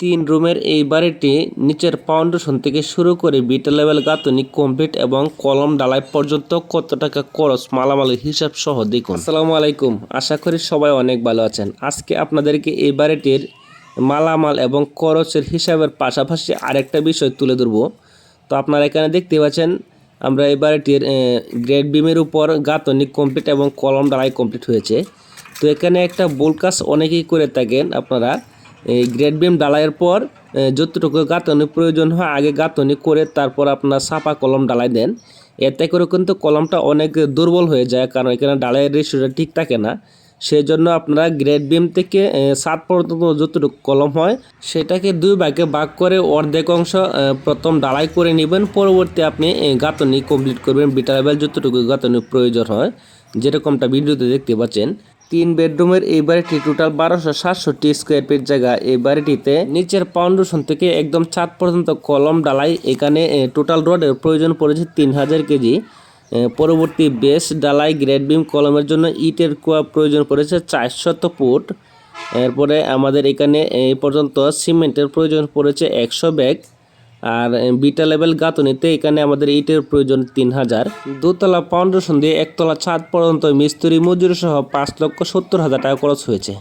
তিন রুমের এই বাড়িটি নিচের ফাউন্ডেশন থেকে শুরু করে বিটা লেভেল গাঁথনি, কমপ্লিট এবং কলম ডালাই পর্যন্ত কত টাকা খরচ মালামালের হিসাব সহ দেখুন। আসসালামু আলাইকুম। আশা করি সবাই অনেক ভালো আছেন। আজকে আপনাদেরকে এই বাড়িটির মালামাল এবং খরচের হিসাবের পাশাপাশি আরেকটা বিষয় তুলে ধরবো। তো আপনারা এখানে দেখতে পাচ্ছেন, আমরা এই বাড়িটির গ্রেড বিমের উপর গাঁথনি কমপ্লিট এবং কলম ডালাই কমপ্লিট হয়েছে। তো এখানে একটা বোল কাজ অনেকেই করে থাকেন আপনারা। এই গ্রেড বিম ডালাইয়ের পর যতটুকু গাঁথনি প্রয়োজন হয়, আগে গাঁথনি করে তারপর আপনার সাপা কলম ডালাই দেন। এতে করে কিন্তু কলমটা অনেক দুর্বল হয়ে যায়, কারণ এখানে ডালাইয়ের রেশিওটা ঠিক থাকে না। সেই জন্য আপনারা গ্রেড বিম থেকে সাত পর্যন্ত যতটুকু কলম হয়, সেটাকে দুই ভাগে ভাগ করে অর্ধেক অংশ প্রথম ডালাই করে নেবেন। পরবর্তী আপনি গাঁথনি কমপ্লিট করবেন। বিটা লেভেল যতটুকু গাঁথনি প্রয়োজন হয়, যেরকমটা ভিডিওতে দেখতে পাচ্ছেন। তিন বেডরুমের এই বাড়িটি টোটাল বারোশো সাতষট্টি স্কোয়ার ফিট জায়গা। এই বাড়িটিতে নিচের ফাউন্ডেশন থেকে একদম ছাদ পর্যন্ত কলম ডালাই এখানে টোটাল রডের প্রয়োজন পড়েছে তিন হাজার কেজি। পরবর্তী বেস ডালাই গ্রেড বিম কলমের জন্য ইটের কুয়া প্রয়োজন পড়েছে চারশত ফুট। এরপরে আমাদের এখানে এই পর্যন্ত সিমেন্টের প্রয়োজন পড়েছে একশো ব্যাগ। আর বিটা লেভেল গাঁথনিতে এখানে আমাদের ইটের প্রয়োজন তিন হাজার দোতলা ফাউন্ডেশন দিয়ে একতলা ছাদ পর্যন্ত মিস্ত্রি মজুরি সহ পাঁচ লক্ষ সত্তর হাজার টাকা খরচ হয়েছে।